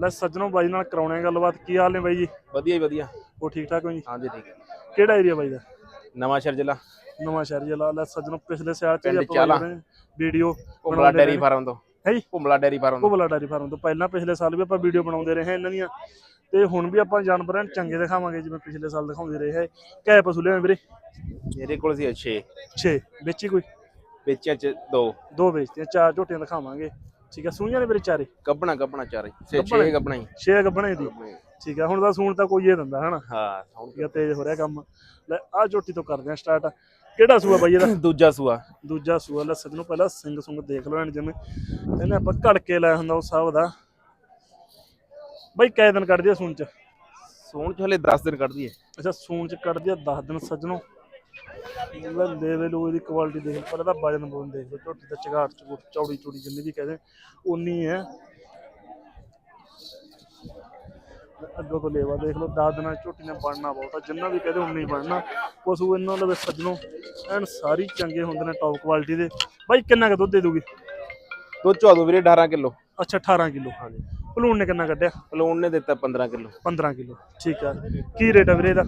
ਲੈ ਸੱਜਣੋ ਬਾਈ ਨਾਲ ਕਰਾਉਣੇ ਗੱਲਬਾਤ ਕੀ ਹਾਲ ਨੇ ਬਾਈ ਜੀ? ਵਧੀਆ ਹੀ ਵਧੀਆ। ਉਹ ਠੀਕ ਠਾਕ ਹੋ ਜੀ? ਹਾਂਜੀ ਠੀਕ ਹੈ। ਕਿਹੜਾ ਏਰੀਆ ਬਾਈ ਦਾ? ਨਵਾਂ ਸ਼ਹਿਰ ਜ਼ਿਲ੍ਹਾ। ਨਵਾਂ ਸ਼ਹਿਰ ਜ਼ਿਲ੍ਹਾ ਲੈ ਸੱਜਣੋ ਪਿਛਲੇ ਸਾਲ ਚ ਪਿੰਡ ਚਾਲਾ। ਵੀਡੀਓ ਭੁੰਬਲਾ ਡੈਰੀ ਫਾਰਮ ਤੋਂ। ਹੈ ਜੀ? ਭੁੰਬਲਾ ਡੈਰੀ ਫਾਰਮ ਤੋਂ। ਕੋਬਲਾ ਡਾਰੀ ਫਾਰਮ ਤੋਂ। ਪਹਿਲਾਂ ਪਿਛਲੇ ਸਾਲ ਵੀ ਆਪਾਂ ਵੀਡੀਓ ਬਣਾਉਂਦੇ ਰਹੇ ਹਾਂ ਇਹਨਾਂ ਦੀਆਂ। ਤੇ ਹੁਣ ਵੀ ਆਪਾਂ ਜਾਨਵਰਾਂ ਨੂੰ ਚੰਗੇ ਦਿਖਾਵਾਂਗੇ ਜਿਵੇਂ ਪਿਛਲੇ ਸਾਲ ਦਿਖਾਉਂਦੇ ਰਹੇ ਹੈ। ਕੈ ਪਸ਼ੂ ਲਿਆਵੇਂ ਵੀਰੇ। ਮੇਰੇ ਕੋਲ ਸੀ 6 6 ਵਿੱਚ ਹੀ ਕੋਈ? ਵੇਚਿਆ ਚ ਦੋ। ਦੋ ਵੇਚਦੇ ਚਾਰ ਝੋਟੀਆਂ ਦਿਖਾਵਾਂਗੇ। ਠੀਕ ਹੈ ਸੂਈਆਂ ਨੇ ਵੀਰੇ ਚਾਰੇ? ਗੱਬਣਾ ਗੱਬਣਾ ਚਾਰੇ। 6 ਗੱਬਣਾ ਹੀ? ਛੇ ਗੱਬਣੇ ਦੀ? ਠੀਕ ਹੈ ਹੁਣ ਤਾਂ ਸੂਣ ਤਾਂ ਕੋਈ ਇਹ ਦਿੰਦਾ ਹਨਾ? ਹਾਂ ਹੁਣ ਠੀਕ ਹੈ ਤੇਜ਼ ਹੋ ਰਿਹਾ ਕੰਮ। ਲੈ ਆ ਝੋਟੀ ਤੋਂ ਕਰਦੇ ਆ ਸਟਾਰਟ ਕਿਹੜਾ ਸੂਆ ਬਾਈ ਇਹਦਾ? ਦੂਜਾ ਸੂਆ। ਦੂਜਾ ਸੂਆ। ਲੈ ਸੱਜਣੋਂ ਪਹਿਲਾਂ ਸਿੰਘ ਸੁੰਗ ਦੇਖ ਲਓ ਐਨ ਜਿਵੇਂ। ਇਹਨੇ ਆਪਾਂ ਘੜ ਕੇ ਲਾਇਆ ਹੁੰਦਾ ਉਸ ਹਿਸਾਬ ਦਾ। ਬਾਈ ਕੈ ਦਿਨ ਕੱਢਦੀ ਆ ਸੂਣ ਚ? ਸੋਣ ਚ ਹਲੇ 10 ਦਿਨ ਕੱਢਦੀ ਹੈ। ਅੱਛਾ ਸੂਣ ਚ ਕੱਢਦੀ ਆ 10 ਦਿਨ ਸੱਜਣੋਂ। ਲੈ ਲੈਵੇ ਲੋ ਇਹਦੀ ਕੁਆਲਿਟੀ ਦੇਖ ਪਹਿਲਾਂ ਤਾਂ ਵਜਨ ਬੋਨ ਦੇਖ ਲਓ ਝੋਟੀ ਦਾ ਚਗਾਟ ਚ ਚੌੜੀ ਚੌੜੀ ਜਿੰਨੀ ਵੀ ਕਹਦੇ ਉਨੀ ਹੈ। ਅੱਗੋਂ ਤੋਂ ਲੇਵਾ ਦੇਖ ਲਓ 10 ਦਿਨਾਂ ਝੋਟੀ ਨੇ ਬਣਨਾ ਬਹੁਤ ਆ ਜਿੰਨਾ ਵੀ ਕਹਦੇ ਉਨੀ ਬਣਨਾ। ਪਸ਼ੂ ਇਹਨਾਂ ਦੇ ਸੱਜਣੋਂ ਐਨ ਸਾਰੀ ਚੰਗੇ ਹੁੰਦੇ ਨੇ ਟੌਪ ਕੁਆਲਿਟੀ ਦੇ। ਬਾਈ ਕਿੰਨਾ ਕੁ ਦੁੱਧ ਦੇ ਦੂਗੀ? ਦੋ ਚੌਦੋ ਵੀਰੇ 18 ਕਿਲੋ। ਅੱਛਾ 18 ਕਿਲੋ ਹਾਂਜੀ। ਭਲੂਣ ਨੇ ਕਿੰਨਾ ਕੱਢਿਆ? ਪਲੂਨ ਨੇ ਦਿੱਤਾ 15 ਕਿਲੋ। 15 ਕਿਲੋ ਠੀਕ ਆ। ਕੀ ਰੇਟ ਆ ਵੀਰੇ ਇਹਦਾ?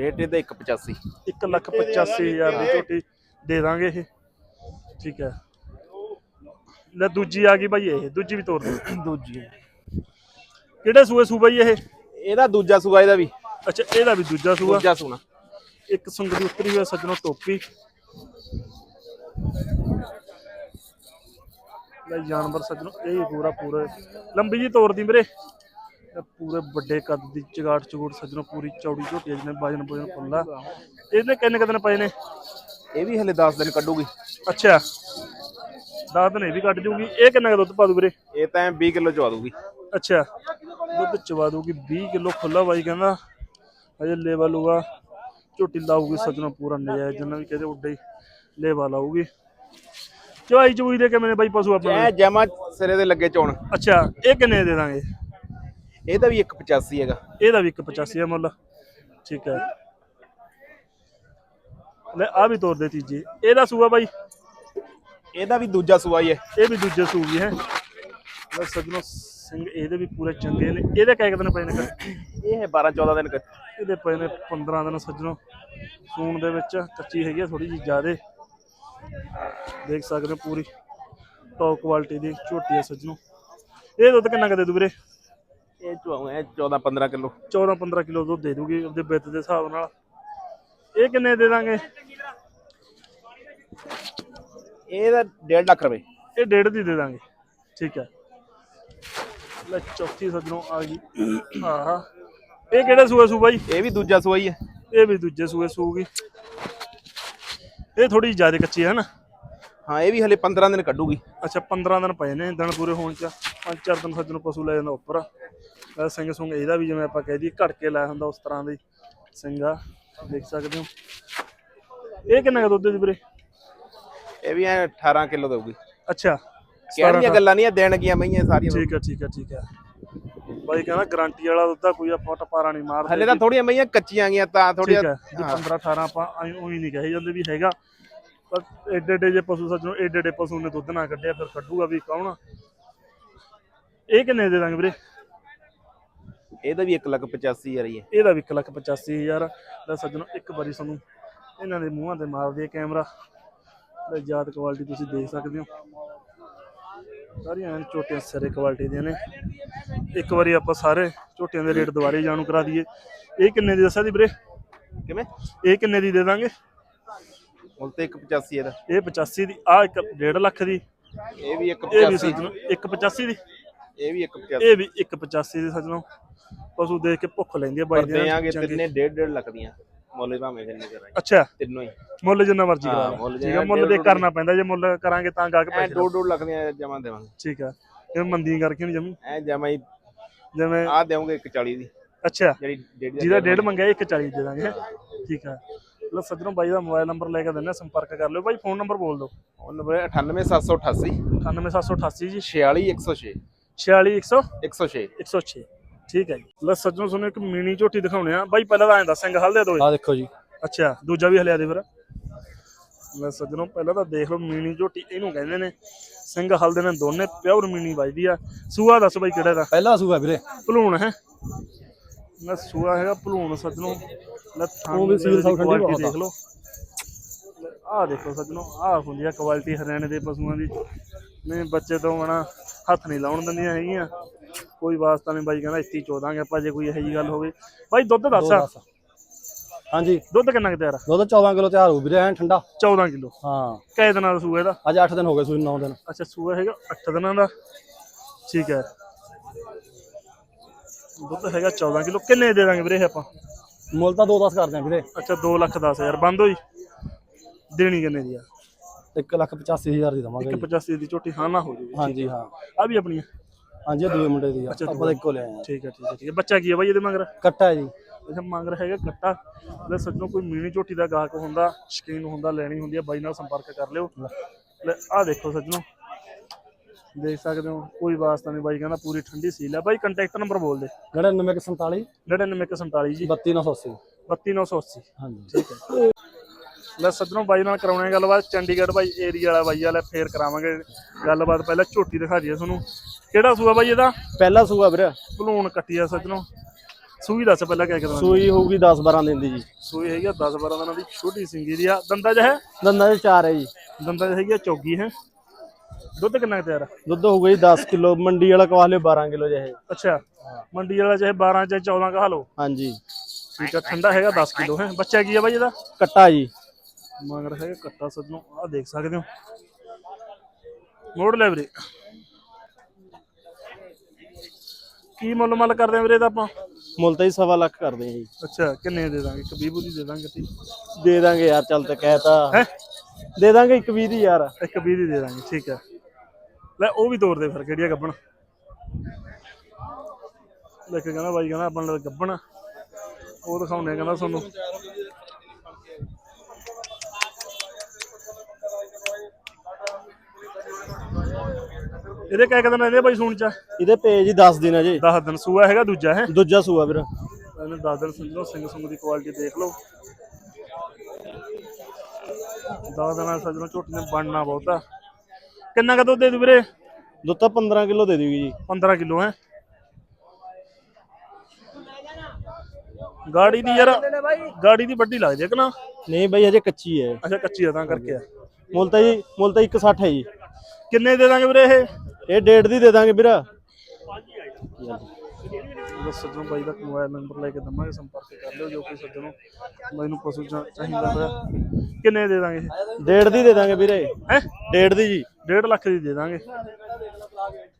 ਰੇਟ ਇਹਦਾ 185 ਇੱਕ ਲੱਖ ਪਚਾਸੀ ਹਜ਼ਾਰ ਦੀ ਝੋਟੀ ਦੇ ਦਾਂਗੇ ਇਹ। ਠੀਕ ਹੈ। ਲੈ ਦੂਜੀ ਆ ਗਈ ਬਾਈ ਇਹ ਦੂਜੀ ਵੀ ਤੋਰ ਦੇ ਦੂਜੀ ਕਿਹੜੇ ਸੂਏ ਸੂ ਬਾਈ ਇਹ? ਇਹਦਾ ਦੂਜਾ ਸੂਆ ਇਹਦਾ ਵੀ। ਅੱਛਾ ਇਹਦਾ ਵੀ ਦੂਜਾ ਸੂਆ। ਦੂਜਾ ਸੂਣਾ ਇੱਕ ਸੁੰਗ ਦੀ ਉਤਰੀ ਹੋਈ ਸੱਜਣੋ ਟੋਪੀ। ਲੈ ਜਾਨਵਰ ਸੱਜਣੋ ਇਹ ਪੂਰਾ ਪੂਰਾ। ਲੰਬੀ ਜੀ ਤੋਰ ਦੀ ਵੀਰੇ। ਪੂਰੇ ਵੱਡੇ ਕੱਦ ਦੀ ਚਗਾਟ ਚਗੂਟ ਸੱਜਣੋ ਪੂਰੀ ਚੌੜੀ ਝੋਟੀ ਜਿਹਨੇ ਵਜਨ ਵਜਨ ਪੁੱਲਾ ਇਹਨੇ ਕਿੰਨੇ ਕੁ ਦਿਨ ਪਏ ਨੇ? ਇਹ ਵੀ ਹਲੇ 10 ਦਿਨ ਕੱਢੂਗੀ। ਅੱਛਾ। ਦਸ ਦਿਨ ਇਹ ਵੀ ਕੱਢ ਜੂਗੀ। ਇਹ ਕਿੰਨਾ ਦੁੱਧ ਪਾ ਦੂ ਵੀਰੇ? ਇਹ ਤਾਂ 20 ਕਿਲੋ ਚਵਾ ਦੂਗੀ। ਅੱਛਾ। ਦੁੱਧ ਚਵਾ ਦੂਗੀ 20 ਕਿਲੋ ਖੁੱਲਾ ਬਾਈ ਕਹਿੰਦਾ। ਅਜੇ ਲੇਵਾ ਲੂਗਾ। ਝੋਟੀ ਲਾਊਗੀ ਸੱਜਣਾ ਪੂਰਾ ਨਜਾਇਜ਼ ਜਿੰਨਾ ਵੀ ਕਹਦੇ ਉੱਡੇ ਲੇਵਾ ਲਾਊਗੀ। ਚਵਾਈ ਚਵੂਈ ਦੇ ਕਿਵੇਂ ਨੇ ਬਾਈ ਪਸ਼ੂ ਆਪਣੇ ਐ ਜਮਾ ਸਿਰੇ ਦੇ ਲੱਗੇ ਚੋਣ। ਅੱਛਾ ਇਹ ਕਿੰਨੇ ਦੇ ਦਾਂਗੇ? ਇਹਦਾ ਵੀ 185 ਹੈਗਾ। ਇਹਦਾ ਵੀ 185 ਹੈ ਮੁੱਲ। ਠੀਕ ਹੈ। ਲੈ ਆ ਵੀ ਤੋਰ ਦੇ ਤੀਜੀ। ਇਹਦਾ ਸੂਆ ਬਾਈ? ਇਹਦਾ ਵੀ ਦੂਜਾ ਸੂਆ ਹੀ ਹੈ। ਇਹ ਵੀ ਦੂਜੇ ਸੂਗੀ ਹੈ। ਲੈ ਸੱਜਣੋ ਸਿੰਘ ਇਹਦੇ ਵੀ ਪੂਰੇ ਚੰਗੇ ਨੇ। ਇਹਦੇ ਕਾਇਕ ਦਿਨ ਪਏ ਨੇ? ਇਹ 12 14 ਦਿਨ ਇਹਦੇ ਪਏ ਨੇ 15 ਦਿਨ ਸੱਜਣੋ। ਸੂਣ ਦੇ ਵਿੱਚ ਕੱਚੀ ਹੈਗੀ ਥੋੜੀ ਜਿਹੀ ਜ਼ਿਆਦੇ। ਦੇਖ ਸਕਦੇ ਹੋ ਪੂਰੀ। ਟੌਪ ਕੁਆਲਿਟੀ ਦੀ ਝੋਟੀ ਹੈ ਸੱਜਣੋ। ਇਹ ਦੁੱਧ ਕਿੰਨਾ ਕਦੇ ਦੂ ਵੀਰੇ? ਇਹ ਚੁਆਉਂ ਇਹ 14 15 ਕਿਲੋ। 14 15 ਕਿਲੋ ਦੁੱਧ ਦੇ ਦੂਗੀ ਉਹਦੇ ਬਿੱਤ ਦੇ ਹਿਸਾਬ ਨਾਲ। ਇਹ ਕਿੰਨੇ ਦੇ ਦਾਂਗੇ? ਇਹਦਾ 1.5 ਲੱਖ ਰੁਪਏ। ਇਹ ਡੇਢ ਦੀ ਦੇ ਦਾਂਗੇ। ਠੀਕ ਹੈ। ਲੈ ਚੌਥੀ ਸੱਜਣੋ ਆ ਗਈ। ਆਹਾ। ਇਹ ਕਿਹੜਾ ਸੂਆ ਸੂ ਬਾਈ? ਇਹ ਵੀ ਦੂਜਾ ਸੂਆ ਹੀ ਹੈ। ਇਹ ਵੀ ਦੂਜੇ ਸੂਏ ਸੂਗੀ। ਇਹ ਥੋੜੀ ਜ਼ਿਆਦਾ ਕੱਚੀ ਹੈ ਨਾ? ਹਾਂ ਇਹ ਵੀ ਹਲੇ 15 ਦਿਨ ਕੱਢੂਗੀ। ਅੱਛਾ 15 ਦਿਨ ਪਏ ਨੇ ਦਿਨ ਪੂਰੇ ਹੋਣ ਚ। ਪੰਜ ਚਾਰ ਦਿਨ ਸੱਜਣ ਪਸ਼ੂ ਲੈ ਜਾਂਦਾ ਉੱਪਰ। ਸਿੰਘ ਸੁੰਗ ਇਹਦਾ ਵੀ ਜਿਵੇਂ ਆਪਾਂ ਕਹਿ ਦਈਏ ਘੜ ਕੇ ਲਾਇਆ ਹੁੰਦਾ ਉਸ ਤਰ੍ਹਾਂ ਦੀ ਸਿੰਘਾ ਦੇਖ ਸਕਦੇ ਹੋ। ਇਹ ਕਿੰਨਾ ਕੁ ਦੁੱਧ ਦੀ ਵੀਰੇ? ਇਹ ਵੀ ਐ 18 ਕਿਲੋ ਦੇਊਗੀ। ਅੱਛਾ ਕਹਿਣ ਦੀਆਂ ਗੱਲਾਂ ਨਹੀਂ ਆ ਦੇਣ ਗੀਆਂ ਮਈਆਂ ਸਾਰੀਆਂ ਠੀਕ ਹੈ ਠੀਕ ਹੈ ਠੀਕ ਹੈ ਬਾਈ ਕਹਿੰਦਾ ਗਾਰੰਟੀ ਵਾਲਾ ਦੁੱਧ ਆ, ਕੋਈ ਆਪਾਂ ਟਪਾਰਾ ਨਹੀਂ ਮਾਰਦੇ। ਹਲੇ ਤਾਂ ਥੋੜੀਆਂ ਮਈਆਂ ਕੱਚੀਆਂ ਗਈਆਂ ਤਾਂ ਥੋੜੀਆਂ ਹੈ। ਜੀ 15 18 ਆਪਾਂ ਉਹੀ ਨਹੀਂ ਕਹੇ ਜਾਂਦੇ ਵੀ ਹੈਗਾ। ਪਰ ਏਡੇ ਏਡੇ ਜੇ ਪਸ਼ੂ ਸੱਜਣੋ ਏਡੇ ਏਡੇ ਪਸ਼ੂ ਨੇ ਦੁੱਧ ਨਾ ਕੱਢਿਆ ਫਿਰ ਕੱਢੂਗਾ ਵੀ ਕੌਣ ਇਹ ਕਿੰਨੇ ਦੇ ਦਾਂਗੇ ਵੀਰੇ? ਇਹਦਾ ਵੀ 1 ਲੱਖ 85 ਹਜ਼ਾਰ ਹੀ ਹੈ। ਇਹਦਾ ਵੀ 185000 ਦਾ ਸੱਜਣੋ ਇੱਕ ਵਾਰੀ ਤੁਹਾਨੂੰ ਇਹਨਾਂ ਦੇ ਮੂੰਹਾਂ ਤੇ ਮਾਰ ਦਈਏ ਕੈਮਰਾ। ਤੇ ਜਾਤ ਕੁਆਲਿਟੀ ਤੁਸੀਂ ਦੇਖ ਸਕਦੇ ਹੋ। ਸਾਰੀਆਂ ਐਨ ਝੋਟੀਆਂ ਸਿਰੇ ਕੁਆਲਿਟੀ ਦੀਆਂ ਨੇ। ਇੱਕ ਵਾਰੀ ਆਪਾਂ ਸਾਰੇ ਝੋਟੀਆਂ ਦੇ ਰੇਟ ਦੁਬਾਰੇ ਜਾਣੂ ਕਰਾ ਦਈਏ। ਇਹ ਕਿੰਨੇ ਦੀ ਦੱਸਿਆ ਦੀ ਵੀਰੇ? ਕਿਵੇਂ? ਇਹ ਕਿੰਨੇ ਦੀ ਦੇ ਦਾਂਗੇ? ਮੁੱਲ ਤੇ 185 ਇਹਦਾ ਇਹ 85 ਦੀ ਆ ਇੱਕ 1.5 ਲੱਖ ਦੀ। ਇਹ ਵੀ ਇਹ ਵੀ 185 ਸੱਜਣੋ 185 ਦੀ। ਇਹ ਵੀ 185 ਇਹ ਵੀ 185 ਦੀ ਸੱਜਣੋ। ਪਸ਼ੂ ਦੇਖ ਕੇ ਭੁੱਖ ਲੈਂਦੀ ਹੈ ਬਾਈ ਦੀ ਦੇਾਂਗੇ। ਤਿੰਨੇ 1.5 ਲੱਖ ਦੀਆਂ। ਮੁੱਲ ਭਾਵੇਂ ਕਿੰਨੇ ਕਰਾਂਗੇ। ਅੱਛਾ। ਤਿੰਨੋਂ ਹੀ। ਮੁੱਲ ਜਿੰਨਾ ਮਰਜ਼ੀ ਕਰਾ ਠੀਕ ਹੈ ਜਿੰਨਾ ਮੁੱਲ ਦੇ ਕਰਨਾ ਪੈਂਦਾ ਜੇ ਮੁੱਲ ਕਰਾਂਗੇ ਤਾਂ ਗਾ ਕੇ ਐ ਪੈਸੇ 2.5 ਲੱਖ ਦੀਆਂ ਜਮਾ ਦੇਵਾਂਗੇ। ਠੀਕ ਹੈ ਇਹ ਮੰਦੀ ਕਰਕੇ ਨਹੀਂ ਜਮੀ। ਐ ਜਮਾ ਹੀ ਜਿਵੇਂ ਆ ਦੇਵਾਂਗੇ 140 ਦੀ। ਅੱਛਾ। ਜਿਹੜੀ ਡੇਢ ਦੀ ਜਿਹਦਾ ਡੇਢ ਮੰਗਿਆ 140 ਦੇ ਦਾਂਗੇ ਠੀਕ ਹੈ ਲੋ ਸੱਜਣੋ ਬਾਈ ਦਾ ਮੋਬਾਈਲ ਨੰਬਰ ਲੈ ਕੇ ਦਿੰਦੇ ਸੰਪਰਕ ਕਰ ਲਿਓ। ਬਾਈ ਫੋਨ ਨੰਬਰ ਬੋਲ ਦਿਓ। ਉਹ ਨੰਬਰ 98788 98788 ਜੀ। 46106 46100 106 106 ਠੀਕ ਹੈ ਜੀ। ਲੈ ਸੱਜਣੋ ਤੁਹਾਨੂੰ ਇੱਕ ਮਿਨੀ ਝੋਟੀ ਦਿਖਾਉਣੇ ਆ। ਬਾਈ ਪਹਿਲਾਂ ਤਾਂ ਐਂ ਦੱਸ ਸਿੰਘ ਹਲ ਦੇ ਦੋ ਆ ਦੇਖੋ ਜੀ। ਅੱਛਾ ਦੂਜਾ ਵੀ ਹਲਿਆ ਦੇ ਫਿਰ। ਲੈ ਸੱਜਣੋ ਪਹਿਲਾਂ ਤਾਂ ਦੇਖ ਲਓ ਮਿਨੀ ਝੋਟੀ ਇਹਨੂੰ ਕਹਿੰਦੇ ਨੇ। ਸਿੰਘ ਹਲਦੇ ਨੇ ਦੋਨੇ ਪਿਓਰ ਮੀਨੀ ਵੱਜਦੀ ਆ। ਸੂਆ ਦੱਸ ਬਾਈ ਕਿਹੜਾ ਦਾ ਪਹਿਲਾ ਸੂਆ ਵੀਰੇ। ਭਲੂਣ ਹੈ? ਨਾ ਸੂਆ ਹੈਗਾ ਭਲੂਣ ਸੱਜਣੋ। ਲੈ ਉਹ ਵੀ ਸੀਲ ਸਭ ਠੰਡੀ ਬਹੁਤ ਆ। ਦੇਖ ਲਓ। ਆਹ ਦੇਖੋ ਸੱਜਣੋ ਆਹ ਹੁੰਦੀ ਆ ਕੁਆਲਿਟੀ ਹਰਿਆਣੇ ਦੇ ਪਸ਼ੂਆਂ ਦੀ। ਨਹੀਂ ਬੱਚੇ ਤੋਂ ਬਣਾ ਹੱਥ ਨਹੀਂ ਲਾਉਣ ਦਿੰਦੀਆਂ ਹੈਗੀਆਂ। ਕੋਈ ਵਾਸਤਾ ਨਹੀਂ ਬਾਈ ਕਹਿੰਦਾ ਇੱਥੇ ਚੋਦਾਂਗੇ ਆਪਾਂ ਜੇ ਕੋਈ ਇਹੋ ਜੀ ਗੱਲ ਹੋਵੇ। ਬਾਈ ਦੁੱਧ ਦੱਸ। ਹਾਂਜੀ। ਦੁੱਧ ਕਿੰਨਾ ਕੁ ਤਿਆਰ ਆ? ਦੁੱਧ 14 ਕਿਲੋ ਤਿਆਰ ਹੋ ਵੀਰੇ ਐਨ ਠੰਡਾ। 14 ਕਿਲੋ। ਹਾਂ। ਕਿੰਨੇ ਦਿਨਾਂ ਦਾ ਸੂਆ ਇਹਦਾ ਅੱਜ 8 ਦਿਨ ਹੋ ਗਏ ਸੂਈ 9 ਦਿਨ। ਅੱਛਾ ਸੂਆ ਹੈਗਾ 8 ਦਿਨਾਂ ਦਾ? ਠੀਕ ਹੈ। ਦੁੱਧ ਹੈਗਾ 14 ਕਿਲੋ। ਕਿੰਨੇ ਦੇ ਦਾਂਗੇ ਵੀਰੇ ਆਪਾਂ? ਮੁੱਲ ਤਾਂ 2-10 ਕਰਦੇ ਆ ਵੀਰੇ। ਅੱਛਾ 2 ਲੱਖ 10 ਹਜ਼ਾਰ। ਬੰਦ ਹੋਈ? ਦੇਣੀ ਕਿੰਨੇ ਦੀ ਆ? 1 ਲੱਖ 85000 ਦੀ ਦਵਾਂਗੇ 185 ਦੀ ਝੋਟੀ ਹਾਂ ਨਾ ਹੋ ਜੂਗੀ ਹਾਂਜੀ ਹਾਂ। ਆ ਵੀ ਆਪਣੀ ਹਾਂਜੀ ਇਹ ਦੂਏ ਮੁੰਡੇ ਦੀ ਆ। ਅੱਛਾ, ਆਪਾਂ। ਤਾਂ ਇੱਕੋ ਲਿਆਏ ਆ। ਠੀਕ ਹੈ ਠੀਕ ਹੈ ਠੀਕ ਹੈ। ਬੱਚਾ ਕੀ ਹੈ ਬਾਈ ਇਹਦੇ ਮਗਰ? ਕੱਟਾ ਹੈ ਜੀ। ਅੱਛਾ ਮਗਰ ਹੈਗਾ ਕੱਟਾ। ਲੈ ਸੱਜਣੋ ਕੋਈ ਮੀਣੀ ਝੋਟੀ ਦਾ ਗਾਹਕ ਹੁੰਦਾ ਸ਼ਕੀਨ ਹੁੰਦਾ ਲੈਣੀ ਹੁੰਦੀ ਹੈ ਬਾਈ ਨਾਲ ਸੰਪਰਕ ਕਰ ਲਿਓ। ਲੈ। ਆਹ ਦੇਖੋ ਸੱਜਣੋ। ਦੇਖ ਸਕਦੇ ਹੋ ਕੋਈ ਵਾਸਤਾ ਨਹੀਂ ਬਾਈ ਕਹਿੰਦਾ ਪੂਰੀ ਠੰਡੀ ਸੀਲ ਹੈ ਬਾਈ ਕੰਟੈਕਟ ਨੰਬਰ ਬੋਲ ਦੇ। 9947 9947 ਜੀ। 32980 32980 ਹਾਂਜੀ। ਠੀਕ ਹੈ। ਲੈ ਸੱਜਣੋ ਬਾਈ ਨਾਲ ਕਰਾਉਣੇ ਗੱਲਬਾਤ। ਚੰਡੀਗੜ੍ਹ ਬਾਈ ਏਰੀਆ ਵਾਲਾ ਬਾਈ ਵਾਲਾ ਫੇਰ ਕਰਾਵਾਂਗੇ ਗੱਲਬਾਤ। ਪਹਿਲਾਂ ਝੋਟੀ ਦਿਖਾ ਦਈਏ ਤੁਹਾਨੂੰ। ਕਿਹੜਾ ਸੂਆ ਬਾਈ ਇਹਦਾ? ਪਹਿਲਾ ਸੂਆ ਵੀਰੇ। ਭਲੂਣ ਕੱਟੀ ਆ ਸੱਜਣੋ। ਸੂਈ ਦੱਸ ਪਹਿਲਾਂ ਕਿਆ ਕਰਨਾ ਸੂਈ ਹੋਊਗੀ 10 12 ਦਿਨ ਦੀ ਜੀ। ਸੂਈ ਹੈਗੀ ਆ 10 12 ਦਿਨਾਂ ਦੀ ਛੋਟੀ ਸਿੰਗੀ ਦੀ ਆ। ਦੰਦਾ ਜਿਹਾ ਦੰਦਾਂ ਦੇ ਚਾਰ ਹੈ ਜੀ। ਦੰਦਾ ਜਿਹਾ ਹੈਗੀ ਆ ਚੌਗੀ ਹੈ? ਦੁੱਧ ਕਿੰਨਾ ਕੁ ਤਿਆਰ ਆ? ਦੁੱਧ ਹੋਊਗਾ ਜੀ 10 ਕਿਲੋ ਮੰਡੀ ਵਾਲਾ ਕਵਾ ਲਿਓ 12 ਕਿਲੋ ਜਿਹੇ। ਅੱਛਾ ਮੰਡੀ ਵਾਲਾ ਚਾਹੇ 12 ਚਾਹੇ 14 ਕਹਾ ਲਓ। ਹਾਂਜੀ। ਠੀਕ ਆ ਠੰਡਾ ਹੈਗਾ 10 ਕਿਲੋ ਹੈ? ਬੱਚਾ ਕੀ ਆ ਬਾਈ ਇਹਦਾ? ਕੱਟਾ ਜੀ। ਮਗਰ ਹੈਗਾ ਕੱਟਾ ਸੱਜਣੋ ਆ ਦੇਖ ਸਕਦੇ ਹੋ। ਮੋੜ ਲੈ ਵੀਰੇ। ਕੀ ਮੁੱਲ ਮੱਲ ਕਰਦੇ ਆ ਵੀਰੇ ਇਹਦਾ ਆਪਾਂ? ਮੁੱਲ ਤਾਂ ਜੀ ਸਵਾ ਲੱਖ ਕਰਦੇ ਆ ਜੀ। ਅੱਛਾ ਕਿੰਨੇ ਦੇ ਦਾਂਗੇ? ਇੱਕ ਵੀਹ ਦੀ ਦੇ ਦਾਂਗੇ ਤੀ ਦੇ ਦਾਂਗੇ ਯਾਰ ਚੱਲ ਤੇ ਕਹਿਤਾ ਹੈ? ਦੇ ਦਾਂਗੇ ਇੱਕ 20 ਦੀ ਯਾਰ। ਇੱਕ ਵੀਹ ਦੀ ਦੇ ਦਾਂਗੇ ਠੀਕ ਆ ਲੈ ਉਹ ਵੀ ਤੋੜ ਦੇ ਫਿਰ ਕਿਹੜੀ ਆ ਗੱਬਣ? ਲੈ ਕੇ ਕਹਿੰਦਾ ਬਾਈ ਕਹਿੰਦਾ ਆਪਾਂ ਨਾਲ ਗੱਬਣ। ਉਹ ਦਿਖਾਉਣੇ ਕਹਿੰਦਾ ਤੁਹਾਨੂੰ। ਇਹਦੇ ਕਹਿ ਕਹਿੰਦਾ ਇਹਦੇ ਬਾਈ ਸੁਣ ਚਾ। ਇਹਦੇ ਪੇਜ ਹੀ 10 ਦਿਨ ਆ ਜੀ। 10 ਦਿਨ ਸੂਆ ਹੈਗਾ ਦੂਜਾ ਹੈ? ਦੂਜਾ ਸੂਆ ਵੀਰ। ਇਹਨੇ 10 ਦਿਨ ਸਮਝੋ ਸਿੰਘ ਸੁੰਗ ਦੀ ਕੁਆਲਿਟੀ ਦੇਖ ਲਓ। 10 ਦਿਨਾਂ ਸੱਜਣੋ ਝੋਟੀ ਨੇ ਬਣਨਾ ਬਹੁਤਾ। ਕਿੰਨਾ ਕੁ ਦੁੱਧ ਦੇ ਦੂ ਵੀਰੇ? ਦੁੱਧ ਤਾਂ 15 ਕਿਲੋ ਦੇ ਦੇਊਗੀ ਜੀ। 15 ਕਿਲੋ ਹੈ? ਗਾੜੀ ਦੀ ਯਾਰ ਗਾੜੀ ਦੀ ਵੱਡੀ ਲੱਗਦੀ ਹੈ ਕਿ ਨਾ? ਨਹੀਂ ਬਈ ਹਜੇ ਕੱਚੀ ਹੈ ਅੱਛਾ ਕੱਚੀ ਆ ਤਾਂ ਕਰਕੇ ਆ। ਮੁੱਲ ਤਾਂ ਜੀ ਮੁੱਲ ਤਾਂ 160 ਹੈ ਜੀ। ਕਿੰਨੇ ਦੇ ਦਾਂਗੇ ਵੀਰੇ ਇਹ? ਇਹ ਡੇਢ ਦੀ ਦੇ ਦਾਂਗੇ ਵੀਰ। ਬਸ ਸੱਜਣੋ ਬਾਈ ਦਾ ਮੋਬਾਈਲ ਨੰਬਰ ਲੈ ਕੇ ਦਵਾਂਗੇ ਸੰਪਰਕ ਕਰ ਲਿਓ ਜੋ ਕੋਈ ਸੱਜਣੋ। ਮੈਨੂੰ ਪਸ਼ੂ ਚਾ- ਚਾਹੀਦਾ ਹੋਇਆ। ਕਿੰਨੇ ਦੇ ਦਾਂਗੇ? ਡੇਢ ਦੀ ਦੇ ਦਾਂਗੇ ਵੀਰੇ। ਹੈ? ਡੇਢ ਦੀ ਜੀ। 1.5 ਲੱਖ ਦੀ ਦੇ ਦਾਂਗੇ।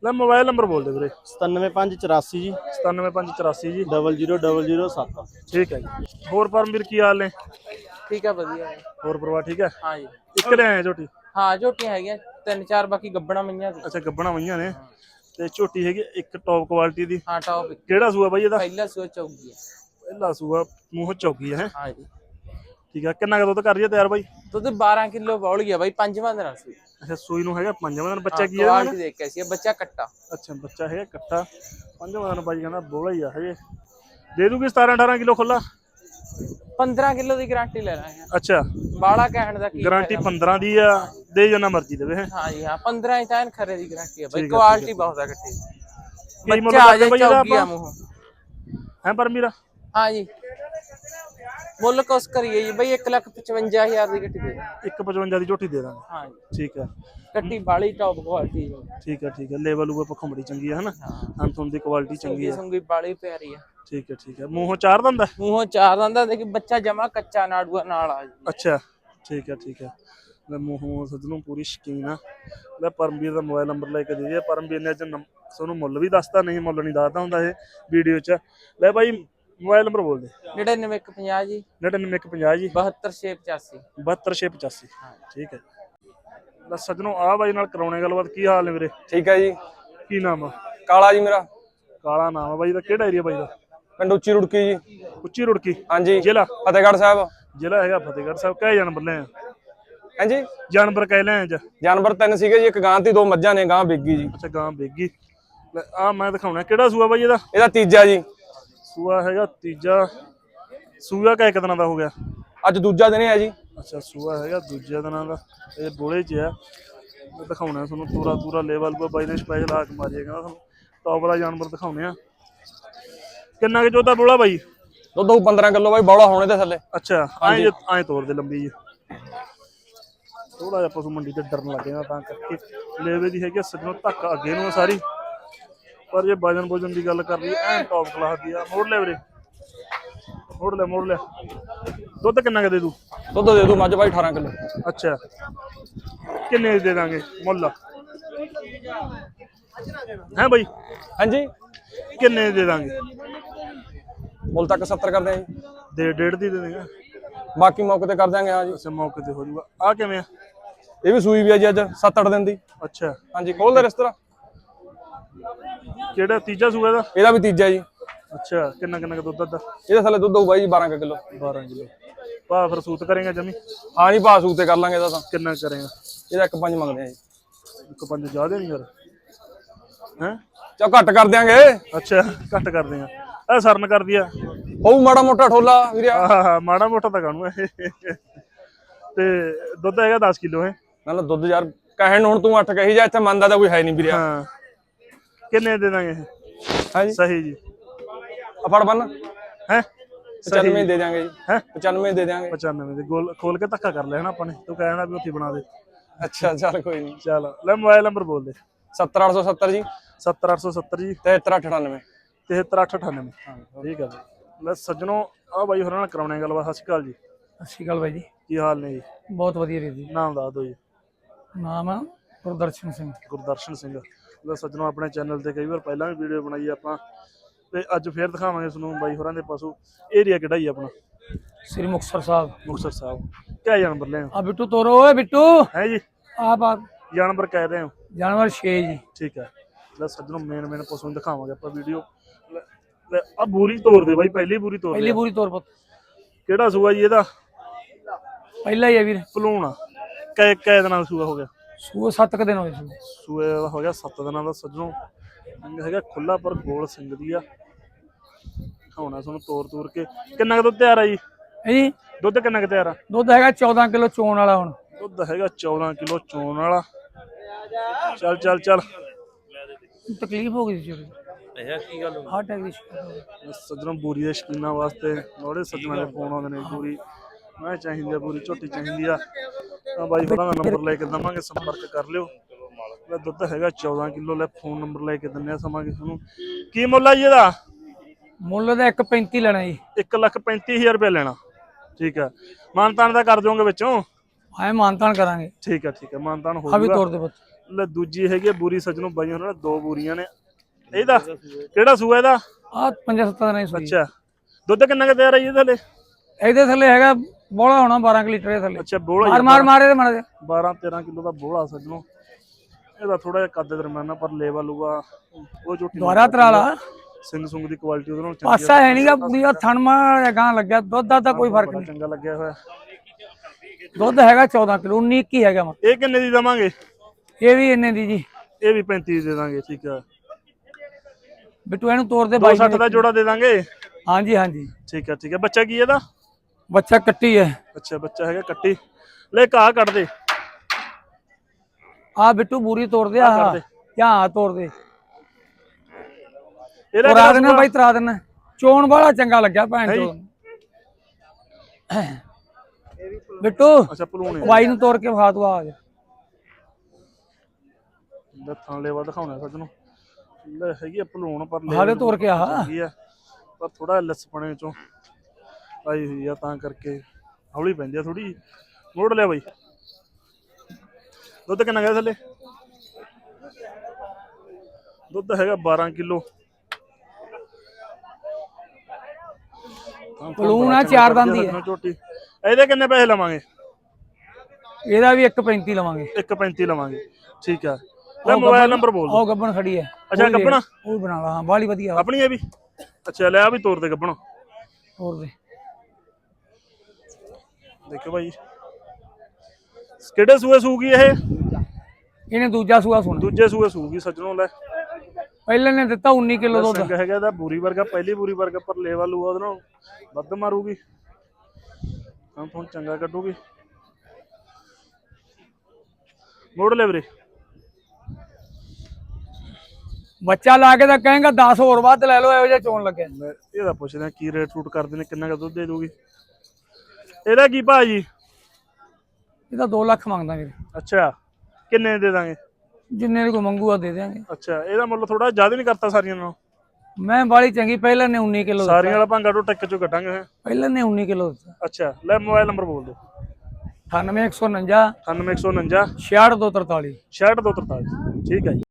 ਲੈ ਮੋਬਾਈਲ ਨੰਬਰ ਬੋਲ ਦੇ ਵੀਰੇ। 97584 ਜੀ। 97584 ਜੀ। 00007 ਠੀਕ ਹੈ ਜੀ। ਹੋਰ ਪਰਮਵੀਰ ਕੀ ਹਾਲ ਨੇ? ਠੀਕ ਆ ਵਧੀਆ। ਹੋਰ ਪਰਿਵਾਰ ਠੀਕ ਹੈ? ਹਾਂ ਜੀ। ਇੱਕ ਲੈ ਆਏ ਝੋਟੀ? ਹਾਂ ਝੋਟੀਆਂ ਹੈਗੀਆਂ। ਤਿੰਨ ਚਾਰ ਬਾਕੀ ਗੱਬਣਾ ਮਈਆਂ ਸੀ। ਅੱਛਾ ਗੱਬਣਾ ਵਈਆਂ ਨੇ। ਤੇ ਝੋਟੀ ਹੈਗੀ ਇੱਕ ਟੌਪ ਕੁਆਲਿਟੀ ਦੀ। ਹਾਂ ਟੌਪ ਕਿਹੜਾ ਸੂਆ ਬਾਈ ਇਹਦਾ? ਪਹਿਲਾ ਸੋ ਚੌਗੀ ਹੈ ਪਹਿਲਾ ਸੂਆ ਮੂੰਹ ਚੌਕੀ ਹੈ? ਹਾਂ ਜੀ। ਠੀਕ ਹੈ ਕਿੰਨਾ ਕੁ ਦੁੱਧ ਕਰ ਰਹੀ ਹੈ ਤਿਆਰ ਬਾਈ? ਦੁੱਧ 12 ਕਿਲੋ ਬੌਲੀ ਆ ਬਾਈ ਪੰਜਵਾਂ ਦਿਨ ਸੀ ਅੱਛਾ ਸੂਈ ਨੂੰ ਹੈਗਾ ਪੰਜਵਾਂ ਦਿਨ ਬੱਚਾ ਕੀ ਹੈ? ਕੁਆਲਿਟੀ ਦੇਖ ਕੇ ਸੀ ਬੱਚਾ ਕੱਟਾ। ਅੱਛਾ ਬੱਚਾ ਹੈਗਾ ਕੱਟਾ। ਪੰਜਵਾਂ ਦਿਨ ਬਾਈ ਕਹਿੰਦਾ ਬੋਲਾ ਹੀ ਆ ਹਜੇ ਦੇ ਦੂਗੀ 17 18 ਕਿਲੋ ਖੁੱਲਾ 15 ਕਿਲੋ ਦੀ ਗਾਰੰਟੀ ਲੈ ਲਾਂਗੇ। ਅੱਛਾ। ਬਾਲਾ ਕਹਿਣ ਦਾ ਕੀ ਗਾਰੰਟੀ ਫਾਇਦਾ? 15 ਦੀ ਆ ਦੇ ਜਨਾ ਮਰਜ਼ੀ ਦੇਵੇ ਹੈ। ਹਾਂ ਜੀ ਹਾਂ 15 ਹੀ ਤਾਂ ਖਰੇ ਦੀ ਗਾਰੰਟੀ ਆ ਬਾਈ। ਕੁਆਲਿਟੀ ਬਹੁਤ ਆ ਮੁੱਲ ਬੱਚਾ ਆ ਕਰਦੇ ਜਾ ਬਾਈ ਇਹਦਾ ਚੌਗੀ ਆ ਮੂੰਹ। ਹੈ ਪਰਮੀਰਾ ਹਾਂ ਜੀ। ਮੁੱਲ ਕੋਸ ਕਰੀਏ ਜੀ ਬਾਈ 155000 ਦੀ ਕੱਟੀ ਦੇ ਦਾਂਗੇ। 155 ਦੀ ਝੋਟੀ ਦੇ ਦਾਂਗੇ। ਹਾਂ ਜੀ। ਠੀਕ ਹੈ ਕੱਟੀ ਬਾਲੀ ਟੌਪ ਕੁਆਲਿਟੀ ਠੀਕ ਹੈ ਠੀਕ ਹੈ ਲੈਵਲ ਉਹ ਪੱਖੋਂ ਬੜੀ ਚੰਗੀ ਹੈ। ਹਨਾ ਅੰਤੋਂ ਦੀ ਕੁਆਲਿਟੀ ਚੰਗੀ ਹੈ ਸੰਗੀ ਬਾਲੀ ਪਿਆਰੀ ਆ। ਠੀਕ ਹੈ ਠੀਕ ਹੈ। ਮੂੰਹੋਂ ਚਾਰ ਦੰਦਾ ਮੂੰਹੋਂ ਚਾਰ ਦੰਦਾ ਦੇਖੀ ਬੱਚਾ ਜਮਾ ਕੱਚਾ ਨਾੜੂਆ ਨਾਲ ਆ ਜੀ। ਅੱਛਾ ਠੀਕ ਹੈ ਠੀਕ ਹੈ। ਲੈ ਮੂੰਹੋਂ ਸੱਜਣੋਂ ਪੂਰੀ ਸ਼ਕੀਨ ਆ। ਲੈ ਪਰਮਵੀਰ ਦਾ ਮੋਬਾਈਲ ਨੰਬਰ ਲੈ ਕੇ ਦੇ ਦਿਆ ਪਰਮਵੀਰ ਨੇ ਅੱਜ ਨੰਬ- ਤੁਹਾਨੂੰ ਮੁੱਲ ਵੀ ਦੱਸਤਾ ਨਹੀਂ ਮੁੱਲ ਨਹੀਂ ਦੱਸਦਾ ਹੁੰਦਾ ਇਹ ਵੀਡੀਓ 'ਚ। ਲੈ ਬਾਈ ਮੋਬਾਈਲ ਨੰਬਰ ਬੋਲ ਦੇ। 9950 ਜੀ। 99150 ਜੀ। 72685 72685 ਠੀਕ ਹੈ। ਲੈ ਸੱਜਣੋਂ ਆ ਬਾਈ ਨਾਲ ਕਰਾਉਣੇ ਗੱਲਬਾਤ ਕੀ ਹਾਲ ਨੇ ਵੀਰੇ? ਠੀਕ ਹੈ ਜੀ। ਕੀ ਨਾਮ ਆ? ਕਾਲਾ ਜੀ ਮੇਰਾ। ਕਾਲਾ ਨਾਮ ਆ ਬਾਈ ਦਾ ਕਿਹੜਾ ਏਰੀਆ ਬਾਈ ਦਾ? ਪਿੰਡ ਉੱਚੀ ਰੁੜਕੀ ਜੀ। ਉੱਚੀ ਰੁੜਕੀ? ਹਾਂਜੀ। ਜ਼ਿਲ੍ਹਾ? ਫਤਿਹਗੜ੍ਹ ਸਾਹਿਬ। ਜ਼ਿਲ੍ਹਾ ਹੈਗਾ ਫਤਿਹਗੜ੍ਹ ਸਾਹਿਬ ਕਹੇ ਜਾਨਵਰ ਲੈ ਆ। ਹਾਂਜੀ। ਜਾਨਵਰ ਕਹਿ ਲੈ ਅੱਜ। ਜਾਨਵਰ ਤਿੰਨ ਸੀਗੇ ਜੀ ਇੱਕ ਗਾਂ ਤੇ ਦੋ ਮੱਝਾਂ ਨੇ ਗਾਂ ਬੇਗੀ ਜੀ। ਅੱਛਾ ਗਾਂ ਲੈ ਆ ਮੈਂ ਦਿਖਾਉਣਾ ਕਿਹੜਾ ਸੂਆ ਬਾਈ ਇਹਦਾ? ਇਹਦਾ ਤੀਜਾ ਜੀ। ਸੂਆ ਹੈਗਾ ਤੀਜਾ। ਸੂਆ ਕਾ ਇੱਕ ਦਿਨਾਂ ਦਾ ਹੋ ਗਿਆ? ਅੱਜ ਦੂਜਾ ਦਿਨ ਹੈ ਜੀ। ਅੱਛਾ ਸੂਆ ਹੈਗਾ ਦੂਜੇ ਦਿਨਾਂ ਦਾ। ਇਹ ਬੋਲੇ ਚ ਆ। ਦਿਖਾਉਣਾ ਤੁਹਾਨੂੰ ਪੂਰਾ ਪੂਰਾ ਲੈਵਲ ਪਰ ਬਾਈ ਨੇ ਸਪੈਸ਼ਲ ਹਾਕ ਮਾਰੀਏਗਾ ਤੁਹਾਨੂੰ। ਟੌਪ ਦਾ ਜਾਨਵਰ ਦਿਖਾਉਣੇ ਆ। ਕਿੰਨਾ ਕਿ ਚੋਦਾ ਬੋਲਾ ਬਾਈ? ਦੁੱਧ ਹੋਊ 15 ਕਿਲੋ ਬਾਈ ਬੌਲਾ ਹੋਣੇ ਤੇ ਥੱਲੇ। ਅੱਛਾ ਐਂ ਐਂ ਤੋੜ ਦੇ ਲੰਬੀ ਜੀ। ਥੋੜਾ ਜਿਹਾ ਪਸ਼ੂ ਮੰਡੀ ਤੇ ਡਰਨ ਲੱਗ ਜਾਂਦਾ ਤਾਂ ਕਰਕੇ। ਲੇਵੇ ਦੀ ਹੈਗੀ ਸੱਜਣੋਂ ਧੱਕ ਅੱਗੇ ਨੂੰ ਆ ਸਾਰੀ। ਪਰ ਜੇ ਵਜਨ ਭੋਜਨ ਦੀ ਗੱਲ ਕਰ ਲਈ ਐਨ ਟੌਪ ਕਲਾਸ ਦੀ ਆ। ਮੋੜ ਲੈ ਵੀਰੇ। ਮੋੜ ਲੈ ਮੋੜ ਲੈ। ਦੁੱਧ ਕਿੰਨਾ ਕੁ ਦੇ ਦੂ? ਦੁੱਧ ਦੇ ਦੂ ਮੱਝ ਬਾਈ 18 ਕਿਲੋ। ਅੱਛਾ। ਕਿੰਨੇ ਦੀ ਦਾਂਗੇ? ਮੁੱਲ। ਹੈ ਬਾਈ? ਹਾਂਜੀ। ਕਿੰਨੇ ਦੇ ਦਾਂਗੇ? ਮੁੱਲ ਤੱਕ 70 ਕਰਦੇ ਆ ਜੀ। ਦੇ ਡੇਢ ਦੀ ਦੇ ਦੇਗਾ। ਬਾਕੀ ਮੌਕੇ ਤੇ ਕਰ ਦਿਆਂਗੇ ਹਾਂ ਜੀ। ਅੱਛਾ ਮੌਕੇ ਤੇ ਹੋ ਜਾਊਗਾ ਆ ਕਿਵੇਂ ਆ? ਇਹ ਵੀ ਸੂਈ ਵੀ ਆ ਜੀ ਅੱਜ 7-8 ਦਿਨ ਦੀ। ਅੱਛਾ। ਹਾਂਜੀ ਖੋਲ ਦੇ ਰਿਸ਼ਤਰਾ ਕਿਹੜਾ ਤੀਜਾ ਸੂਆ ਇਹਦਾ? ਇਹਦਾ ਵੀ ਤੀਜਾ ਜੀ। ਅੱਛਾ ਕਿੰਨਾ ਕਿੰਨਾ ਕੁ ਦੁੱਧ ਦਾ ਇਹਦੇ? ਥੱਲੇ ਦੁੱਧ ਹੋਊ ਬਾਈ ਜੀ 12 ਕਿਲੋ। 12 ਕਿਲੋ। ਪਾ ਫਿਰ ਸੂਤ ਕਰੇਗਾ ਜਮੀ? ਹਾਂ ਜੀ ਭਾਅ ਤੇ ਕਰ ਲਾਂਗੇ ਇਹਦਾ ਤਾਂ। ਕਿੰਨਾ ਕਰੇਗਾ? ਇਹਦਾ ਇੱਕ ਪੰਜ ਮੰਗਦੇ ਆ ਜੀ। ਇੱਕ ਪੰਜ ਜ਼ਿਆਦਾ ਨਹੀਂ ਯਾਰ ਹੈ? ਚਾ ਘੱਟ ਕਰ ਦਿਆਂਗੇ। ਅੱਛਾ ਘੱਟ ਕਰਦੇ ਆ ਇਹ ਸਰਨ ਕਰਦੀ ਆ। ਹੋਊ ਮਾੜਾ ਮੋਟਾ ਠੋਲਾ ਵੀਰਿਆ। ਆਹ ਮਾੜਾ ਮੋਟਾ ਤਾਂ ਕਾਣੂ ਇਹ ਤੇ ਦੁੱਧ ਹੈਗਾ 10 ਕਿਲੋ ਹੈ। ਨਾਲ ਦੁੱਧ ਯਾਰ ਕਹਿਣ ਨੂੰ ਹੁਣ ਤੂੰ 8 ਕਹੀ ਜਾ ਇੱਥੇ ਮੰਨਦਾ ਤਾਂ ਕੋਈ ਹੈ ਨਹੀਂ ਵੀਰਿਆ। ਹਾਂ। ਕਿੰਨੇ ਦੇ ਦਾਂਗੇ ਹਾਂਜੀ ਸਹੀ ਜੀ। ਆ ਫੜ ਬੰਨ। ਹੈ? 95 ਦੇ ਦਿਆਂਗੇ ਜੀ। ਹੈਂ? 95 ਦੇ ਦਿਆਂਗੇ। 95 ਦੇ। ਗੋਲ ਖੋਲ ਕੇ ਧੱਕਾ ਕਰ ਲੈਣਾ ਆਪਾਂ ਨੇ। ਤੂੰ ਕਹਿਣਾ ਵੀ ਉੱਥੇ ਬਣਾ ਦੇ। ਅੱਛਾ ਚੱਲ ਕੋਈ ਨਹੀਂ। ਚੱਲ ਲੈ ਮੋਬਾਈਲ ਨੰਬਰ ਬੋਲ ਦੇ। 70870 ਜੀ। 70870 ਜੀ। 7398 7398 ਠੀਕ ਆ ਬਈ। ਲੈ ਸੱਜਣੋ ਆ ਬਾਈ ਹੋਰਾਂ ਨਾਲ ਕਰਾਉਣੇ ਗੱਲਬਾਤ। ਸਤਿ ਸ਼੍ਰੀ ਅਕਾਲ ਜੀ। ਸਤਿ ਸ਼੍ਰੀ ਅਕਾਲ ਬਾਈ ਜੀ। ਕੀ ਹਾਲ ਨੇ ਜੀ? ਬਹੁਤ ਵਧੀਆ ਵੀਰ ਜੀ। ਨਾਮ ਦੱਸ ਦਿਓ ਜੀ। ਨਾਮ ਆ ਗੁਰਦਰਸ਼ਨ ਸਿੰਘ। ਗੁਰਦਰਸ਼ਨ ਸਿੰਘ। ਲੈ ਸੱਜਣੋ ਆਪਣੇ ਚੈਨਲ ਤੇ ਕਈ ਵਾਰ ਪਹਿਲਾਂ ਵੀ ਵੀਡੀਓ ਬਣਾਈ ਆਪਾਂ। ਤੇ ਅੱਜ ਫੇਰ ਦਿਖਾਵਾਂਗੇ ਤੁਹਾਨੂੰ ਬਾਈ ਹੋਰਾਂ ਦੇ ਪਸ਼ੂ। ਏਰੀਆ ਕਿਹੜਾ ਹੀ ਆਪਣਾ? ਸ੍ਰੀ ਮੁਕਤਸਰ ਸਾਹਿਬ। ਮੁਕਤਸਰ ਸਾਹਿਬ। ਕਿਆ ਜਾਨਵਰ ਲੈ ਆ ਬਿੱਟੂ ਤੋਰੋ ਓਏ ਬਿੱਟੂ। ਹੈ ਜੀ? ਆਪ ਆ ਜਾਨਵਰ ਕਹਿ ਰਹੇ ਹੋ? ਜਾਨਵਰ 6 ਜੀ। ਠੀਕ ਹੈ। ਲੈ ਸੱਜਣੋ ਮੇਨ ਮੇਨ ਪਸ਼ੂ ਦਿਖਾਵਾਂਗੇ ਆਪਾਂ ਵੀਡੀਓ। ਆ ਬੂਰੀ ਤੋੜ ਦੇ ਬਾਈ ਪਹਿਲੀ ਬੂਰੀ ਤੋੜ ਪਹਿਲੀ ਪੂਰੀ ਤੋਰ ਪੁੱਤ। ਕਿਹੜਾ ਸੂਆ ਜੀ ਇਹਦਾ? ਪਹਿਲਾ ਹੀ ਆ ਵੀਰ। ਪਲੂਣ ਕੈ ਕੈ ਦਿਨਾਂ ਦਾ ਸੂਆ ਹੋ ਗਿਆ? ਸੂਏ 7 ਕ ਦਿਨ ਹੋਏ ਸੀ ਸੂਏ। ਦਾ ਹੋ ਗਿਆ 7 ਦਿਨਾਂ ਦਾ ਸੱਜਣੋ। ਸਿੰਘ ਹੈਗਾ ਖੁੱਲਾ ਪਰ ਗੋਲ ਸਿੰਘ ਦੀ ਆ। ਖਾਉਣਾ ਤੁਹਾਨੂੰ ਤੋੜ ਤੋੜ ਕੇ। ਕਿੰਨਾ ਕੁ ਦੁੱਧ ਤਿਆਰ ਆ ਜੀ? ਹੈ ਜੀ? ਦੁੱਧ ਕਿੰਨਾ ਕੁ ਤਿਆਰ ਆ? ਦੁੱਧ ਹੈਗਾ 14 ਕਿਲੋ ਚੋਣ ਵਾਲਾ ਹੁਣ। ਦੁੱਧ ਹੈਗਾ 14 ਕਿਲੋ ਚੋਣ ਵਾਲਾ। ਚੱਲ ਚੱਲ ਚੱਲ। ਤਕਲੀਫ ਹੋ ਗਈ ਸੀ ਚੋਰੀ ਇਹ ਕੀ ਗੱਲ ਹਾਰਟ ਅਟੈਕ ਦੀ ਸ਼ਿਕਾਇਤ ਹੋ ਗਈ। ਸੱਜਣੋਂ ਬੂਰੀ ਦੇ ਸ਼ਕੀਨਾਂ ਵਾਸਤੇ ਬੜੇ ਸੱਜਣਾਂ ਦੇ ਫੋਨ ਆਉਂਦੇ ਨੇ ਬੂਰੀ ਮੈਂ ਚਾਹੀਦੀ ਆ ਪੂਰੀ ਝੋਟੀ ਚਾਹੀਦੀ ਆ। ਤਾਂ ਬਾਈ ਹੋਰਾਂ ਦਾ ਨੰਬਰ ਲੈ ਕੇ ਦਵਾਂਗੇ ਸੰਪਰਕ ਕਰ ਲਿਓ। ਲੈ ਦੁੱਧ ਹੈਗਾ 14 ਕਿਲੋ ਲੈ ਫੋਨ ਨੰਬਰ ਲੈ ਕੇ ਦਿੰਨੇ ਆ ਸਮਾਂਗੇ ਤੁਹਾਨੂੰ। ਕੀ ਮੁੱਲ ਆ ਜੀ ਇਹਦਾ? ਮੁੱਲ ਦਾ 1.35 ਲੈਣਾ ਜੀ। 135000 ਰੁਪਏ ਲੈਣਾ। ਠੀਕ ਹੈ ਮਾਨਤਾਨ ਦਾ ਕਰ ਦਿਓਗੇ ਵਿੱਚੋਂ? ਆਏ ਮਾਨਤਾਨ ਕਰਾਂਗੇ। ਠੀਕ ਹੈ ਠੀਕ ਹੈ ਮਾਨਤਾਨ ਹੋ ਆ ਵੀ ਜਾਊਗਾ ਤੋਰ ਦੇ ਪੁੱਤ। ਲੈ ਦੂਜੀ ਹੈਗੀ ਆ ਬੂਰੀ ਸੱਜਣੋਂ ਬਾਈ ਨੇ ਦੋ ਬੂਰੀਆਂ ਨੇ। ਇਹਦਾ? ਕਿਹੜਾ ਸੂਆ ਇਹਦਾ? ਆ 5-7 ਦਿਨਾਂ ਦੀ ਸੂਈ ਅੱਛਾ। ਦੁੱਧ ਕਿੰਨਾ ਕੁ ਤਿਆਰ ਜੀ ਇਹਦੇ ਥੱਲੇ? ਇਹਦੇ ਥੱਲੇ ਹੈਗਾ ਬੋਲਾ ਹੋਣਾ 12 ਕੁ ਲੀਟਰ ਦੇ ਥੱਲੇ। ਅੱਛਾ ਬੋਲਾ ਮਾਰ ਮਾਰ ਮਾਰੇ ਤੇ ਮਾਰ 12 13 ਕਿਲੋ ਦਾ ਬੋਲਾ ਸੱਜਣੋ। ਇਹਦਾ ਥੋੜਾ ਜਿਹਾ ਕੱਦ ਦਰਮਿਆਨਾ ਪਰ ਲੇਵਲ ਲੂਗਾ ਉਹ ਝੋਟੀ ਦੁਆਰਾ ਤਰਾਲਾ। ਸਿੰਘ ਸੁੰਗ ਦੀ ਕੁਆਲਿਟੀ ਉਹਦੇ ਨਾਲ ਚੰਗੀ ਪਾਸਾ ਹੈ ਨਹੀਂਗਾ ਪੂਰੀ ਆ ਥਣਮਾ ਗਾਂ ਲੱਗਿਆ ਦੁੱਧ ਦਾ ਤਾਂ ਕੋਈ ਫ਼ਰਕ ਨਹੀਂ ਚੰਗਾ ਲੱਗਿਆ ਹੋਇਆ। ਦੁੱਧ ਹੈਗਾ 14 ਕਿਲੋ 19 ਕੀ ਹੈਗਾ ਇਹ ਕਿੰਨੇ ਦੀ ਦਵਾਂਗੇ? ਇਹ ਵੀ ਇੰਨੇ ਦੀ ਜੀ। ਇਹ ਵੀ 35 ਦੀ ਦੇ ਦਾਂਗੇ ਠੀਕ ਆ। ਬਿੱਟੂ ਇਹਨੂੰ ਤੋੜ ਦੇ ਬਾਈ 260 ਦਾ ਜੋੜਾ ਦੇ ਦਾਂਗੇ? ਹਾਂਜੀ ਹਾਂਜੀ। ਠੀਕ ਆ ਠੀਕ ਆ। ਬੱਚਾ ਕੀ ਇਹਦਾ? ਬੱਚਾ ਕੱਟੀ ਹੈ। ਅੱਛਾ ਬੱਚਾ ਹੈਗਾ ਕੱਟੀ। ਲੈ ਘਾਹ ਕੱਢ ਦੇ। ਆ ਬਿੱਟੂ ਬੂਰੀ ਤੋੜ ਦੇ ਆ। ਜਾਂ ਤੋੜ ਦੇ। ਇਹਦਾ ਤਰਾ ਦੇਣਾ? ਬਾਈ ਤਰਾ ਦੇਣਾ। ਚੋਣ ਵਾਲਾ ਚੰਗਾ ਲੱਗਿਆ ਭੈਣ ਹੈ ਜੀ। ਚੋਦ ਬਿੱਟੂ ਅੱਛਾ ਭਲੂਣੇ। ਬਾਈ ਨੂੰ ਤੋੜ ਕੇ ਵਿਖਾ ਤੂੰ ਆ ਜਾ। ਥਾਂ ਲੈਵਾ ਦਿਖਾਉਣਾ ਸੱਜਣੋ। ਲੈ ਹੈਗੀ ਆ ਭਲੂਣ ਪਰ ਹਾਲੇ ਤੋੜ ਕੇ ਆ। ਹੈਗੀ ਆ ਪਰ ਥੋੜਾ ਲੱਸਪਣੇ ਚੋਂ। ਆਈ ਹੋਈ ਆ ਤਾਂ ਕਰਕੇ ਹੌਲੀ ਪੈਂਦੀ ਆ ਥੋੜੀ ਮੋੜ ਲਿਆ ਬਾਈ। ਦੁੱਧ ਕਿੰਨਾ ਗਿਆ ਥੱਲੇ? ਦੁੱਧ ਹੈਗਾ 12 ਕਿਲੋ। ਆ, ਚਾਰ ਦੰਦ ਹੀ ਹੈ। ਝੋਟੀ। ਇਹਦੇ ਕਿੰਨੇ ਪੈਸੇ ਲਵਾਂਗੇ? ਇਹਦਾ ਵੀ 1.35 ਲਵਾਂਗੇ। 1.35 ਲਵਾਂਗੇ। ਠੀਕ ਆ। ਲੈ ਮੋਬਾਈਲ ਨੰਬਰ ਬੋਲ ਦਿਓ। ਉਹ ਗੱਬਣ ਖੜੀ ਹੈ। ਅੱਛਾ, ਉਹ ਵੀ? ਉਹ ਵੀ ਬਣਾ ਲਾ ਹਾਂ ਬਾਲੀ ਵਧੀਆ। ਆਪਣੀ ਇਹ ਵੀ? ਅੱਛਾ ਲੈ ਆ ਵੀ ਤੋਰ ਦੇ ਗੱਬਣ। ਤੋੜ ਦੇ। ਦੇਖੋ ਭਾਈ। ਕਿਹੜੇ ਸੂਏ ਸੂਗੀ ਇਹ? ਇਹਨੇ ਦੂਜਾ ਸੂਆ ਸੁਣ। ਦੂਜੇ ਸੂਏ ਸੂਗੀ ਸੱਜਣੋਂ ਲੈ। ਪਹਿਲੇ ਨੇ ਦਿੱਤਾ 19 ਕਿਲੋ ਦੁੱਧ। ਸਿੰਘ ਹੈਗਾ ਇਹਦਾ ਬੂਰੀ ਵਰਗਾ ਪਹਿਲੀ ਬੂਰੀ ਵਰਗਾ ਪਰ ਲੇਵਲ ਲੂਆ ਉਹਦੇ ਨਾਲ। ਵੱਧ ਮਾਰੂਗੀ। ਹਾਂ ਹੁਣ ਚੰਗਾ ਕੱਢੂਗੀ। ਮੋੜ ਲੈ ਵੀਰੇ। ਬੱਚਾ ਲਾ ਕੇ ਤਾਂ ਕਹੇਗਾ 10 ਹੋਰ ਵੱਧ ਲੈ ਲਓ ਇਹੋ ਜਿਹਾ ਚੋਣ ਲੱਗਿਆ ਮੈਂ ਇਹਦਾ ਪੁੱਛਦਾ ਕੀ ਰੇਟ ਰੂਟ ਕਰਦੇ ਨੇ ਕਿੰਨਾ ਕੁ ਦੁੱਧ ਦੇ ਦੂਗੀ ਇਹਦਾ ਕੀ ਭਾਅ ਜੀ? ਇਹ ਤਾਂ 2 ਲੱਖ ਮੰਗਦਾ ਵੀਰੇ। ਅੱਛਾ ਕਿੰਨੇ ਦੇ ਦਾਂਗੇ? ਜਿੰਨੇ ਦੇ ਕੋ ਮੰਗੂਗਾ ਦੇ ਦਿਆਂਗੇ। ਅੱਛਾ ਇਹਦਾ ਮੁੱਲ ਥੋੜਾ ਜ਼ਿਆਦਾ ਨਹੀਂ ਕਰਤਾ ਸਾਰੀਆਂ ਨਾਲੋਂ? ਮੈਂ ਬਾਲੀ ਚੰਗੀ ਪਹਿਲਾਂ ਨੇ 19 ਕਿਲੋ ਸਾਰੀਆਂ ਵਾਲਾ ਭਾਂਗਾ ਤੋਂ ਟੱਕ ਚੋਂ ਕੱਟਾਂਗੇ ਹੈਂ। ਪਹਿਲਾਂ ਨੇ 19 ਕਿਲੋ ਦਿੱਤਾ। ਅੱਛਾ ਲੈ ਮੋਬਾਈਲ ਨੰਬਰ ਬੋਲ ਦਿਓ। 98149 9149 68243 6243 ਠੀਕ ਹੈ